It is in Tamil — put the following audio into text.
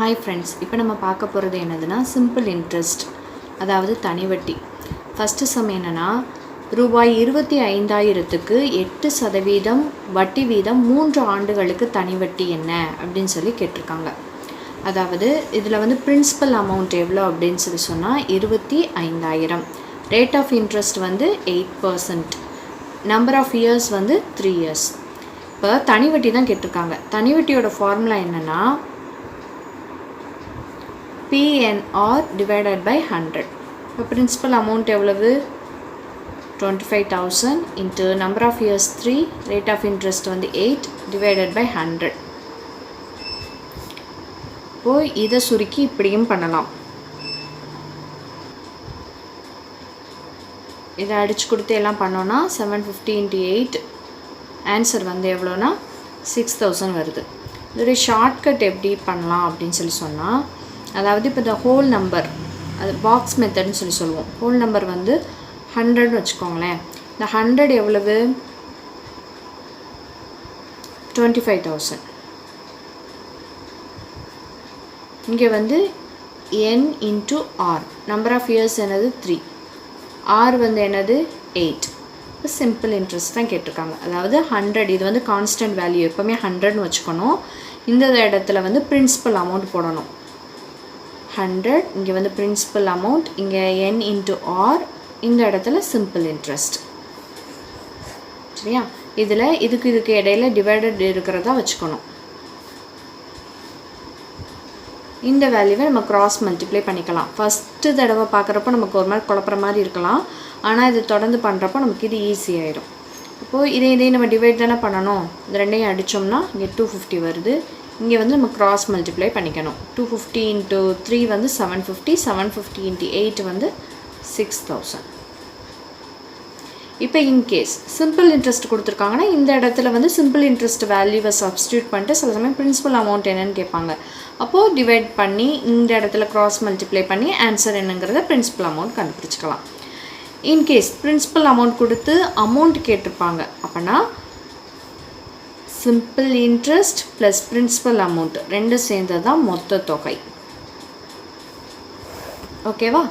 ஹாய் ஃப்ரெண்ட்ஸ் இப்போ நம்ம பார்க்க போகிறது என்னதுன்னா சிம்பிள் இன்ட்ரெஸ்ட் அதாவது தனி வட்டி. ஃபஸ்ட்டு சம் என்னென்னா ரூபாய் இருபத்தி ஐந்தாயிரத்துக்கு எட்டு சதவீதம் வட்டி வீதம் மூன்று ஆண்டுகளுக்கு தனி வட்டி என்ன? அப்படின்னு சொல்லி கேட்டிருக்காங்க. அதாவது இதில் வந்து பிரின்சிபல் அமௌண்ட் எவ்வளோ அப்படின்னு சொல்லி சொன்னால் இருபத்தி ஐந்தாயிரம். ரேட் ஆஃப் இன்ட்ரெஸ்ட் வந்து eight percent number of years வந்து த்ரீ இயர்ஸ் இப்போ தனி வட்டி தான் கேட்டிருக்காங்க. தனி வட்டியோட ஃபார்முலா என்னென்னா பிஎன்ஆர் டிவைடட் பை ஹண்ட்ரட் இப்போ பிரின்சிபல் அமௌண்ட் எவ்வளவு? Twenty five thousand into number of years three rate of interest வந்து எயிட் டிவைடட் பை ஹண்ட்ரட் இப்போது இதை சுருக்கி இப்படியும் பண்ணலாம். இதை அடித்து கொடுத்து எல்லாம் பண்ணோன்னா seven fifty into eight answer வந்து எவ்வளோனா சிக்ஸ் தௌசண்ட் வருது. இதோடைய ஷார்ட்கட் எப்படி பண்ணலாம் அப்படின்னு சொல்லி சொன்னால் அதாவது இப்போ இந்த ஹோல் நம்பர் அது பாக்ஸ் மெத்தட்னு சொல்லி சொல்லுவோம். ஹோல் நம்பர் வந்து ஹண்ட்ரட்னு வச்சுக்கோங்களேன். இந்த ஹண்ட்ரட் எவ்வளவு? டுவெண்ட்டி ஃபைவ் தௌசண்ட் இங்கே வந்து N into R number of years என்னது? த்ரீ ஆர் வந்து என்னது? எயிட் இப்போ சிம்பிள் இன்ட்ரெஸ்ட் தான் கேட்டிருக்காங்க. அதாவது ஹண்ட்ரட் இது வந்து கான்ஸ்டன்ட் வேல்யூ எப்போவுமே ஹண்ட்ரட்னு வச்சுக்கணும். இந்த இடத்துல வந்து பிரின்சிபல் அமௌண்ட் போடணும். ஹண்ட்ரட் இங்கே வந்து பிரின்சிபல் அமௌண்ட் இங்கே என் இன்ட்டு ஆர் இந்த இடத்துல சிம்பிள் இன்ட்ரெஸ்ட் சரியா? இதில் இதுக்கு இதுக்கு இடையில டிவைடட் இருக்கிறதா வச்சுக்கணும். இந்த வேல்யூவை நம்ம கிராஸ் மல்டிப்ளை பண்ணிக்கலாம். ஃபஸ்ட்டு தடவை பார்க்குறப்ப நமக்கு ஒரு மாதிரி குழப்புற மாதிரி இருக்கலாம். ஆனால் இது தொடர்ந்து பண்ணுறப்போ நமக்கு இது ஈஸி ஆயிடும். இப்போது இதே இதே நம்ம டிவைட் தானே பண்ணணும்? இந்த ரெண்டையும் அடித்தோம்னா இங்கே டூ ஃபிஃப்டி வருது. இங்கே வந்து நம்ம கிராஸ் மல்டிப்ளை பண்ணிக்கணும். டூ ஃபிஃப்டி இன்ட்டு த்ரீ வந்து seven fifty seven fifty into eight வந்து சிக்ஸ் தௌசண்ட் இப்போ இன்கேஸ் சிம்பிள் இன்ட்ரெஸ்ட் கொடுத்துருக்காங்கன்னா இந்த இடத்துல வந்து சிம்பிள் இன்ட்ரெஸ்ட் வேல்யூவை சப்ஸ்டியூட் பண்ணிட்டு சில சமயம் பிரின்சிபல் அமௌண்ட் என்னன்னு கேட்பாங்க. அப்போது டிவைட் பண்ணி இந்த இடத்துல க்ராஸ் மல்டிப்ளை பண்ணி ஆன்சர் என்னங்கிறத பிரின்சிபல் அமௌண்ட் கண்டுபிடிச்சிக்கலாம். இன்கேஸ் பிரின்சிபல் அமௌண்ட் கொடுத்து அமௌண்ட் கேட்டிருப்பாங்க. அப்போனா simple interest plus principal amount ரெண்டும் சேர்ந்தது தான் மொத்த தொகை. ஓகேவா